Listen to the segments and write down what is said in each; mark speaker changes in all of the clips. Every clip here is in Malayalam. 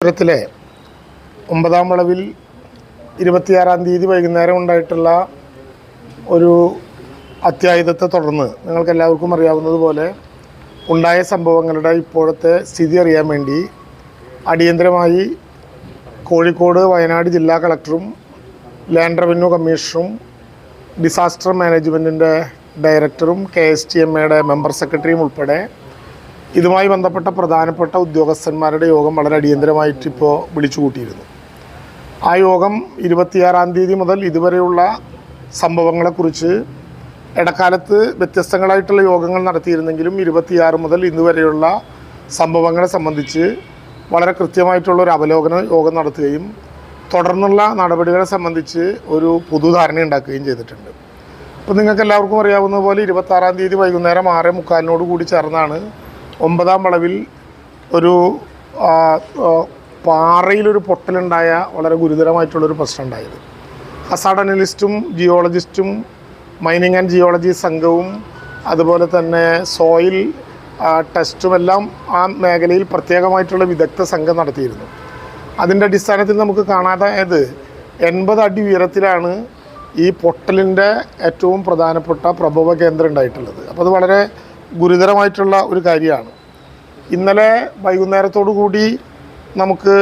Speaker 1: നഗരത്തിലെ ഒമ്പതാം വളവിൽ ഇരുപത്തിയാറാം തീയതി വൈകുന്നേരം ഉണ്ടായിട്ടുള്ള ഒരു അത്യായുധത്തെ തുടർന്ന് നിങ്ങൾക്ക് എല്ലാവർക്കും അറിയാവുന്നതുപോലെ ഉണ്ടായ സംഭവങ്ങളുടെ ഇപ്പോഴത്തെ സ്ഥിതി അറിയാൻ വേണ്ടി അടിയന്തരമായി കോഴിക്കോട് വയനാട് ജില്ലാ കളക്ടറും ലാൻഡ് റവന്യൂ കമ്മീഷണറും ഡിസാസ്റ്റർ മാനേജ്മെന്റിന്റെ ഡയറക്ടറും കെ എസ് ടി എം എയുടെ മെമ്പർ സെക്രട്ടറിയും ഉൾപ്പെടെ ഇതുമായി ബന്ധപ്പെട്ട പ്രധാനപ്പെട്ട ഉദ്യോഗസ്ഥന്മാരുടെ യോഗം വളരെ അടിയന്തരമായിട്ട് ഇപ്പോൾ വിളിച്ചു കൂട്ടിയിരുന്നു. ആ യോഗം ഇരുപത്തിയാറാം തീയതി മുതൽ ഇതുവരെയുള്ള സംഭവങ്ങളെക്കുറിച്ച് ഇടക്കാലത്ത് വ്യത്യസ്തങ്ങളായിട്ടുള്ള യോഗങ്ങൾ നടത്തിയിരുന്നെങ്കിലും ഇരുപത്തിയാറ് മുതൽ ഇന്നുവരെയുള്ള സംഭവങ്ങളെ സംബന്ധിച്ച് വളരെ കൃത്യമായിട്ടുള്ള ഒരു അവലോകന യോഗം നടത്തുകയും തുടർന്നുള്ള നടപടികളെ സംബന്ധിച്ച് ഒരു പൊതുധാരണ ഉണ്ടാക്കുകയും ചെയ്തിട്ടുണ്ട്. അപ്പോൾ നിങ്ങൾക്ക് എല്ലാവർക്കും അറിയാവുന്ന പോലെ ഇരുപത്താറാം തീയതി വൈകുന്നേരം ആറ് മുക്കാലിനോട് കൂടി ചേർന്നാണ് ഒമ്പതാം വളവിൽ ഒരു പാറയിലൊരു പൊട്ടലുണ്ടായ വളരെ ഗുരുതരമായിട്ടുള്ളൊരു പ്രശ്നം ഉണ്ടായത്. ഹസാഡ് അനലിസ്റ്റും ജിയോളജിസ്റ്റും മൈനിങ് ആൻഡ് ജിയോളജി സംഘവും അതുപോലെ തന്നെ സോയിൽ ടെസ്റ്റും എല്ലാം ആ മേഖലയിൽ പ്രത്യേകമായിട്ടുള്ള വിദഗ്ധ സംഘം നടത്തിയിരുന്നു. അതിന്റെ അടിസ്ഥാനത്തിൽ നമുക്ക് കാണാതായത് എൺപത് അടി ഉയരത്തിലാണ് ഈ പൊട്ടലിന്റെ ഏറ്റവും പ്രധാനപ്പെട്ട പ്രഭവ കേന്ദ്രം ഉണ്ടായിട്ടുള്ളത്. അപ്പോൾ അത് വളരെ ഗുരുതരമായിട്ടുള്ള ഒരു കാര്യമാണ്. ഇന്നലെ വൈകുന്നേരത്തോടു കൂടി നമുക്ക്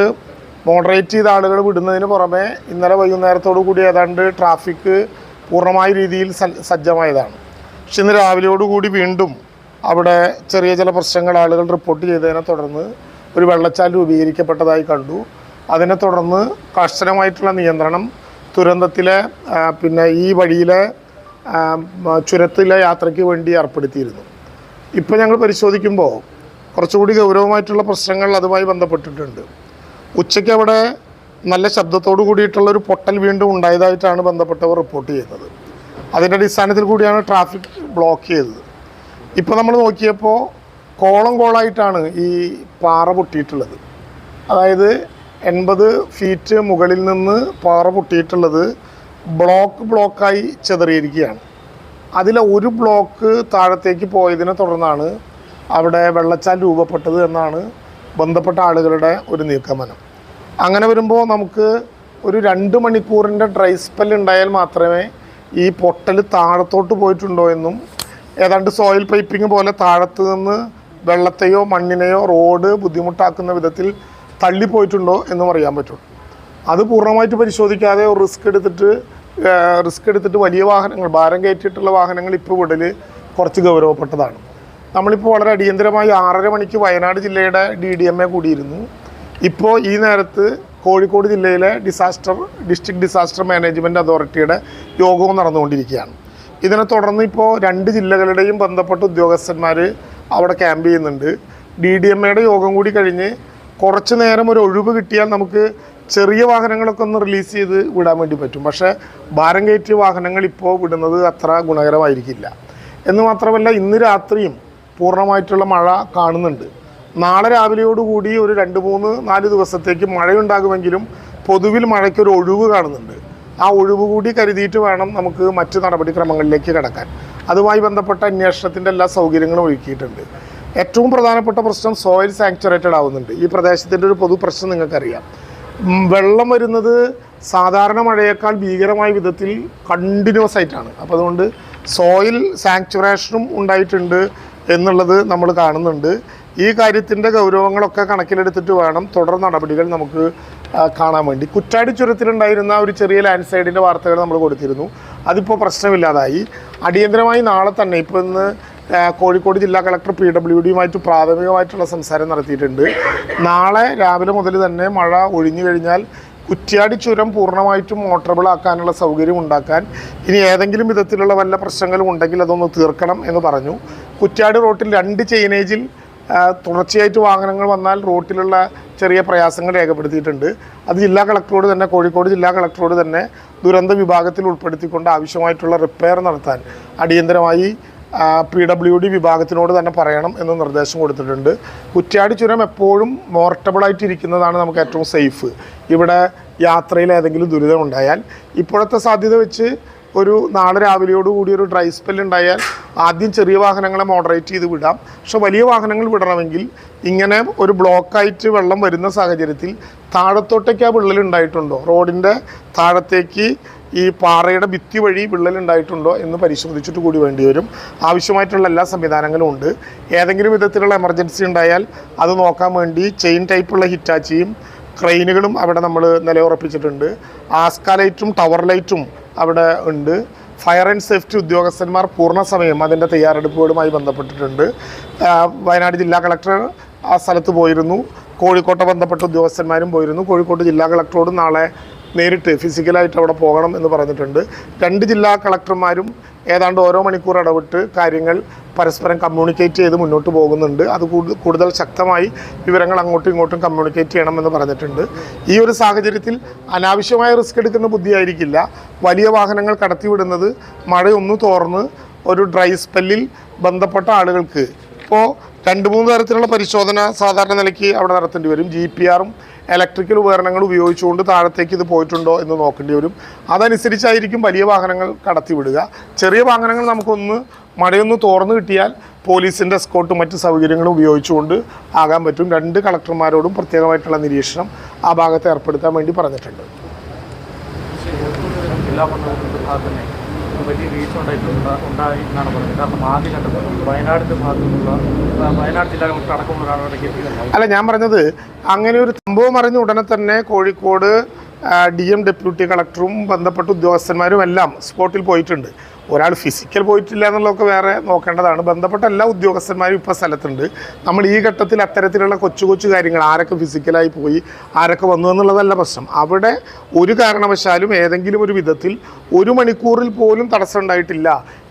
Speaker 1: മോഡറേറ്റ് ചെയ്ത ആളുകൾ വിടുന്നതിന് പുറമെ ഇന്നലെ വൈകുന്നേരത്തോടു കൂടി ഏതാണ്ട് ട്രാഫിക് പൂർണമായ രീതിയിൽ സജ്ജമായതാണ്. പക്ഷെ ഇന്ന് രാവിലെയോടുകൂടി വീണ്ടും അവിടെ ചെറിയ ചില പ്രശ്നങ്ങൾ ആളുകൾ റിപ്പോർട്ട് ചെയ്തതിനെ തുടർന്ന് ഒരു വെള്ളച്ചാൽ രൂപീകരിക്കപ്പെട്ടതായി കണ്ടു. അതിനെ തുടർന്ന് കർശനമായിട്ടുള്ള നിയന്ത്രണം തുരന്തത്തിലെ പിന്നെ ഈ വഴിയിലെ ചുരത്തിലെ യാത്രയ്ക്ക് വേണ്ടി ഏർപ്പെടുത്തിയിരുന്നു. ഇപ്പോൾ ഞങ്ങൾ പരിശോധിക്കുമ്പോൾ കുറച്ചുകൂടി ഗൗരവമായിട്ടുള്ള പ്രശ്നങ്ങൾ അതുമായി ബന്ധപ്പെട്ടിട്ടുണ്ട്. ഉച്ചയ്ക്ക് അവിടെ നല്ല ശബ്ദത്തോടു കൂടിയിട്ടുള്ള ഒരു പൊട്ടൽ വീണ്ടും ഉണ്ടായതായിട്ടാണ് ബന്ധപ്പെട്ടവർ റിപ്പോർട്ട് ചെയ്യുന്നത്. അതിന്റെ അടിസ്ഥാനത്തിൽ കൂടിയാണ് ട്രാഫിക് ബ്ലോക്ക് ചെയ്തത്. ഇപ്പോൾ നമ്മൾ നോക്കിയപ്പോൾ കോളം കോളായിട്ടാണ് ഈ പാറ പൊട്ടിയിട്ടുള്ളത്. അതായത് എൺപത് ഫീറ്റ് മുകളിൽ നിന്ന് പാറ പൊട്ടിയിട്ടുള്ളത് ബ്ലോക്ക് ബ്ലോക്കായി ചെതറിയിരിക്കുകയാണ്. അതിലെ ഒരു ബ്ലോക്ക് താഴത്തേക്ക് പോയതിനെ തുടർന്നാണ് അവിടെ വെള്ളച്ചാൽ രൂപപ്പെട്ടത് എന്നാണ് ബന്ധപ്പെട്ട ആളുകളുടെ ഒരു നീക്കമനം. അങ്ങനെ വരുമ്പോൾ നമുക്ക് ഒരു രണ്ട് മണിക്കൂറിന്റെ ഡ്രൈ സ്പെൽ ഉണ്ടായാൽ മാത്രമേ ഈ പൊട്ടൽ താഴത്തോട്ട് പോയിട്ടുണ്ടോ എന്നും ഏതാണ്ട് സോയിൽ പൈപ്പിംഗ് പോലെ താഴത്ത് നിന്ന് വെള്ളത്തെയോ മണ്ണിനെയോ റോഡ് ബുദ്ധിമുട്ടാക്കുന്ന വിധത്തിൽ തള്ളിപ്പോയിട്ടുണ്ടോ എന്നും അറിയാൻ പറ്റും. അത് പൂർണമായിട്ട് പരിശോധിക്കാതെ റിസ്ക് എടുത്തിട്ട് റിസ്ക് എടുത്തിട്ട് വലിയ വാഹനങ്ങൾ ഭാരം കയറ്റിയിട്ടുള്ള വാഹനങ്ങൾ ഇപ്പോൾ വിടൽ കുറച്ച് ഗൗരവപ്പെട്ടതാണ്. നമ്മളിപ്പോൾ വളരെ അടിയന്തരമായി ആറര മണിക്ക് വയനാട് ജില്ലയുടെ ഡി ഡി എം എ കൂടിയിരുന്നു. ഇപ്പോൾ ഈ നേരത്ത് കോഴിക്കോട് ജില്ലയിലെ ഡിസാസ്റ്റർ ഡിസ്ട്രിക്ട് ഡിസാസ്റ്റർ മാനേജ്മെന്റ് അതോറിറ്റിയുടെ യോഗവും നടന്നുകൊണ്ടിരിക്കുകയാണ്. ഇതിനെ തുടർന്ന് ഇപ്പോൾ രണ്ട് ജില്ലകളുടെയും ബന്ധപ്പെട്ട ഉദ്യോഗസ്ഥന്മാർ അവിടെ ക്യാമ്പ് ചെയ്യുന്നുണ്ട്. ഡി ഡി എം എയുടെ യോഗം കൂടി കഴിഞ്ഞ് കുറച്ച് നേരം ഒരു ഒഴിവ് കിട്ടിയാൽ നമുക്ക് ചെറിയ വാഹനങ്ങളൊക്കെ ഒന്ന് റിലീസ് ചെയ്ത് വിടാൻ വേണ്ടി പറ്റും. പക്ഷേ ഭാരം കയറ്റിയ വാഹനങ്ങൾ ഇപ്പോൾ വിടുന്നത് അത്ര ഗുണകരമായിരിക്കില്ല. എന്ന് മാത്രമല്ല ഇന്ന് രാത്രിയും പൂർണമായിട്ടുള്ള മഴ കാണുന്നുണ്ട്. നാളെ രാവിലെയോടുകൂടി ഒരു രണ്ട് മൂന്ന് നാല് ദിവസത്തേക്ക് മഴയുണ്ടാകുമെങ്കിലും പൊതുവിൽ മഴയ്ക്കൊരു ഒഴിവ് കാണുന്നുണ്ട്. ആ ഒഴിവ് കൂടി കരുതിയിട്ട് വേണം നമുക്ക് മറ്റ് നടപടിക്രമങ്ങളിലേക്ക് കടക്കാൻ. അതുമായി ബന്ധപ്പെട്ട അന്വേഷണത്തിന്റെ എല്ലാ സൗകര്യങ്ങളും ഒരുക്കിയിട്ടുണ്ട്. ഏറ്റവും പ്രധാനപ്പെട്ട പ്രശ്നം സോയിൽ സാങ്ച്വറേറ്റഡ് ആവുന്നുണ്ട്. ഈ പ്രദേശത്തിന്റെ ഒരു പൊതു പ്രശ്നം നിങ്ങൾക്കറിയാം. വെള്ളം വരുന്നത് സാധാരണ മഴയേക്കാൾ ഭീകരമായ വിധത്തിൽ കണ്ടിന്യൂസ് ആയിട്ടാണ്. അപ്പോൾ അതുകൊണ്ട് സോയിൽ സാങ്ച്വറേഷനും ഉണ്ടായിട്ടുണ്ട് എന്നുള്ളത് നമ്മൾ കാണുന്നുണ്ട്. ഈ കാര്യത്തിന്റെ ഗൗരവങ്ങളൊക്കെ കണക്കിലെടുത്തിട്ട് വേണം തുടർ നടപടികൾ നമുക്ക് കാണാൻ വേണ്ടി. കുറ്റാടി ചുരത്തിലുണ്ടായിരുന്ന ഒരു ചെറിയ ലാൻഡ് സൈഡിന്റെ വാർത്തകൾ നമ്മൾ കൊടുത്തിരുന്നു. അതിപ്പോൾ പ്രശ്നമില്ലാതായി. അടിയന്തരമായി നാളെ തന്നെ ഇപ്പോൾ ഇന്ന് കോഴിക്കോട് ജില്ലാ കളക്ടർ പി ഡബ്ല്യു ഡിയുമായിട്ട് പ്രാഥമികമായിട്ടുള്ള സംസാരം നടത്തിയിട്ടുണ്ട്. നാളെ രാവിലെ മുതൽ തന്നെ മഴ ഒഴിഞ്ഞു കഴിഞ്ഞാൽ കുറ്റ്യാടി ചുരം പൂർണമായിട്ടും മോട്ടറബിൾ ആക്കാനുള്ള സൗകര്യം ഉണ്ടാക്കാൻ ഇനി ഏതെങ്കിലും വിധത്തിലുള്ള വല്ല പ്രശ്നങ്ങളും ഉണ്ടെങ്കിൽ അതൊന്ന് തീർക്കണം എന്ന് പറഞ്ഞു. കുറ്റ്യാടി റോട്ടിൽ രണ്ട് ചെയിനേജിൽ തുടർച്ചയായിട്ട് വാഹനങ്ങൾ വന്നാൽ റോട്ടിലുള്ള ചെറിയ പ്രയാസങ്ങൾ രേഖപ്പെടുത്തിയിട്ടുണ്ട്. അത് ജില്ലാ കളക്ടറോട് തന്നെ കോഴിക്കോട് ജില്ലാ കളക്ടറോട് തന്നെ ദുരന്ത വിഭാഗത്തിൽ ഉൾപ്പെടുത്തിക്കൊണ്ട് ആവശ്യമായിട്ടുള്ള റിപ്പയർ നടത്താൻ അടിയന്തരമായി പി ഡബ്ല്യു ഡി വിഭാഗത്തിനോട് തന്നെ പറയണം എന്ന് നിർദ്ദേശം കൊടുത്തിട്ടുണ്ട്. കുറ്റ്യാടി ചുരം എപ്പോഴും മോർട്ടബിളായിട്ട് ഇരിക്കുന്നതാണ് നമുക്ക് ഏറ്റവും സേഫ് ഇവിടെ യാത്രയിൽ ഏതെങ്കിലും ദുരിതം ഉണ്ടായാൽ ഇപ്പോഴത്തെ സാധ്യത വെച്ച് ഒരു നാളെ രാവിലെയോട് കൂടി ഒരു ഡ്രൈ സ്പെൽ ഉണ്ടായാൽ ആദ്യം ചെറിയ വാഹനങ്ങളെ മോഡറേറ്റ് ചെയ്ത് വിടാം. പക്ഷെ വലിയ വാഹനങ്ങൾ വിടണമെങ്കിൽ ഇങ്ങനെ ഒരു ബ്ലോക്കായിട്ട് വെള്ളം വരുന്ന സാഹചര്യത്തിൽ താഴത്തോട്ടേക്ക് ആ വിള്ളൽ ഉണ്ടായിട്ടുണ്ടോ? റോഡിന്റെ താഴത്തേക്ക് ഈ പാറയുടെ ഭിത്തി വഴി വിള്ളലുണ്ടായിട്ടുണ്ടോ എന്ന് പരിശോധിച്ചിട്ട് കൂടി വേണ്ടി വരും. ആവശ്യമായിട്ടുള്ള എല്ലാ സംവിധാനങ്ങളും ഉണ്ട്. ഏതെങ്കിലും വിധത്തിലുള്ള എമർജൻസി ഉണ്ടായാൽ അത് നോക്കാൻ വേണ്ടി ചെയിൻ ടൈപ്പുള്ള ഹിറ്റാച്ചിയും ക്രെയിനുകളും അവിടെ നമ്മൾ നിലയുറപ്പിച്ചിട്ടുണ്ട്. ആസ്ക ലൈറ്റും ടവർ ലൈറ്റും അവിടെ ഉണ്ട്. ഫയർ ആൻഡ് സേഫ്റ്റി ഉദ്യോഗസ്ഥന്മാർ പൂർണസമയം അതിന്റെ തയ്യാറെടുപ്പുകളുമായി ബന്ധപ്പെട്ടിട്ടുണ്ട്. വയനാട് ജില്ലാ കളക്ടർ ആ സ്ഥലത്ത് പോയിരുന്നു. കോഴിക്കോട്ടെ ബന്ധപ്പെട്ട ഉദ്യോഗസ്ഥന്മാരും പോയിരുന്നു. കോഴിക്കോട് ജില്ലാ കളക്ടറോട് നാളെ നേരിട്ട് ഫിസിക്കലായിട്ട് അവിടെ പോകണം എന്ന് പറഞ്ഞിട്ടുണ്ട്. രണ്ട് ജില്ലാ കളക്ടർമാരും ഏതാണ്ട് ഓരോ മണിക്കൂർ ഇടവിട്ട് കാര്യങ്ങൾ പരസ്പരം കമ്മ്യൂണിക്കേറ്റ് ചെയ്ത് മുന്നോട്ട് പോകുന്നുണ്ട്. അത് കൂടുതൽ ശക്തമായി വിവരങ്ങൾ അങ്ങോട്ടും ഇങ്ങോട്ടും കമ്മ്യൂണിക്കേറ്റ് ചെയ്യണമെന്ന് പറഞ്ഞിട്ടുണ്ട്. ഈ ഒരു സാഹചര്യത്തിൽ അനാവശ്യമായ റിസ്ക് എടുക്കുന്ന ബുദ്ധിയായിരിക്കില്ല. വലിയ വാഹനങ്ങൾ കടത്തിവിടുന്നത് മഴയൊന്നു തോർന്ന് ഒരു ഡ്രൈ സ്പെല്ലിൽ ബന്ധപ്പെട്ട ആളുകൾക്ക് ഇപ്പോൾ രണ്ട് മൂന്ന് തരത്തിലുള്ള പരിശോധന സാധാരണ നിലയ്ക്ക് അവിടെ നടത്തേണ്ടി വരും. ജി പി ആറും ഇലക്ട്രിക്കൽ ഉപകരണങ്ങൾ ഉപയോഗിച്ചുകൊണ്ട് താഴത്തേക്ക് ഇത് പോയിട്ടുണ്ടോ എന്ന് നോക്കേണ്ടി വരും. അതനുസരിച്ചായിരിക്കും വലിയ വാഹനങ്ങൾ കടത്തിവിടുക. ചെറിയ വാഹനങ്ങൾ നമുക്കൊന്ന് മഴയൊന്ന് തുറന്ന് കിട്ടിയാൽ പോലീസിന്റെ സ്കോട്ടും മറ്റ് സൗകര്യങ്ങളും ഉപയോഗിച്ചുകൊണ്ട് ആകാൻ പറ്റും. രണ്ട് കളക്ടർമാരോടും പ്രത്യേകമായിട്ടുള്ള നിരീക്ഷണം ആ ഭാഗത്ത് ഏർപ്പെടുത്താൻ വേണ്ടി പറഞ്ഞിട്ടുണ്ട്.
Speaker 2: വലിയ വീഴ്ച ഉണ്ടായിട്ടുണ്ട് ഉണ്ടായി എന്നാണ് പറയുന്നത്. കാരണം ആദ്യഘട്ടത്തിൽ വയനാടിന്റെ ഭാഗത്തുനിന്നുള്ള വയനാട് ജില്ലാ കളക്ടർ അടക്കമുള്ള
Speaker 1: അല്ല ഞാൻ പറഞ്ഞത് അങ്ങനെ ഒരു സംഭവം അറിഞ്ഞ ഉടനെ തന്നെ കോഴിക്കോട് ഡി എം ഡെപ്യൂട്ടി കളക്ടറും ബന്ധപ്പെട്ട ഉദ്യോഗസ്ഥന്മാരും എല്ലാം സ്പോട്ടിൽ പോയിട്ടുണ്ട്. ഒരാൾ ഫിസിക്കൽ പോയിട്ടില്ല എന്നുള്ളതൊക്കെ വേറെ നോക്കേണ്ടതാണ്. ബന്ധപ്പെട്ട എല്ലാ ഉദ്യോഗസ്ഥന്മാരും ഇപ്പോൾ സ്ഥലത്തുണ്ട്. നമ്മൾ ഈ ഘട്ടത്തിൽ അത്തരത്തിലുള്ള കൊച്ചു കൊച്ചു കാര്യങ്ങൾ ആരൊക്കെ ഫിസിക്കലായി പോയി ആരൊക്കെ വന്നു എന്നുള്ളതല്ല പ്രശ്നം. അവിടെ ഒരു കാരണവശാലും ഏതെങ്കിലും ഒരു വിധത്തിൽ ഒരു മണിക്കൂറിൽ പോലും തടസ്സം ഉണ്ടായിട്ടില്ല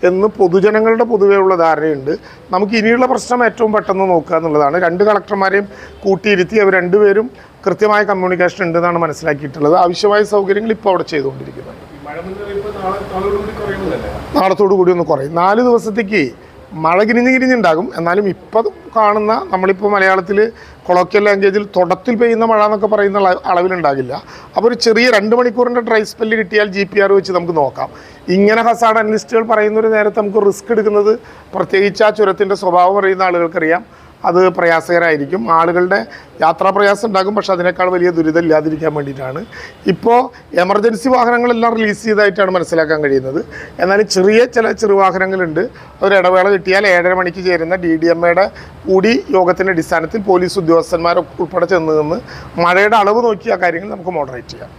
Speaker 1: എന്ന് പൊതുജനങ്ങളുടെ പൊതുവെയുള്ള ധാരണയുണ്ട്. നമുക്ക് ഇനിയുള്ള പ്രശ്നം ഏറ്റവും പെട്ടെന്ന് നോക്കുക എന്നുള്ളതാണ്. രണ്ട് കളക്ടർമാരെയും കൂട്ടിയിരുത്തി അവർ രണ്ടുപേരും കൃത്യമായ കമ്മ്യൂണിക്കേഷൻ ഉണ്ട് എന്നാണ് മനസ്സിലാക്കിയിട്ടുള്ളത്. ആവശ്യമായ സൗകര്യങ്ങൾ ഇപ്പോൾ അവിടെ ചെയ്തുകൊണ്ടിരിക്കുന്നത് നാളത്തോടു കൂടി ഒന്ന് കുറയും. നാല് ദിവസത്തേക്ക് മഴ കിരിഞ്ഞ് കിരിഞ്ഞുണ്ടാകും എന്നാലും ഇപ്പം കാണുന്ന നമ്മളിപ്പോൾ മലയാളത്തിൽ കൊളോക്കിയൽ ലാംഗ്വേജിൽ തുടത്തിൽ പെയ്യുന്ന മഴ എന്നൊക്കെ പറയുന്ന അള- അളവിലുണ്ടാകില്ല. അപ്പോൾ ഒരു ചെറിയ രണ്ട് മണിക്കൂറിന്റെ ഡ്രൈ സ്പെല്ല് കിട്ടിയാൽ ജി പി ആർ വെച്ച് നമുക്ക് നോക്കാം. ഇങ്ങനെ ഹസാഡ് അനലിസ്റ്റുകൾ പറയുന്ന ഒരു നേരത്തെ നമുക്ക് റിസ്ക് എടുക്കുന്നത് പ്രത്യേകിച്ച് ആ ചുരത്തിന്റെ സ്വഭാവം അറിയുന്ന ആളുകൾക്കറിയാം. അത് പ്രയാസകരമായിരിക്കും ആളുകളുടെ യാത്രാ പ്രയാസം ഉണ്ടാകും പക്ഷേ അതിനേക്കാൾ വലിയ ദുരിതം ഇല്ലാതിരിക്കാൻ വേണ്ടിയിട്ടാണ്. ഇപ്പോൾ എമർജൻസി വാഹനങ്ങളെല്ലാം റിലീസ് ചെയ്തതായിട്ടാണ് മനസ്സിലാക്കാൻ കഴിയുന്നത്. എന്നാൽ ചെറിയ ചില ചെറുവാഹനങ്ങളുണ്ട്. ഒരു ഇടവേള കിട്ടിയാൽ ഏഴര മണിക്ക് ചേരുന്ന ഡി ഡി എം എയുടെ കൂടി യോഗത്തിന്റെ അടിസ്ഥാനത്തിൽ പോലീസ് ഉദ്യോഗസ്ഥന്മാർ ഉൾപ്പെടെ ചെന്ന് നിന്ന് മഴയുടെ അളവ് നോക്കി ആ കാര്യങ്ങൾ നമുക്ക് മോഡറേറ്റ് ചെയ്യാം.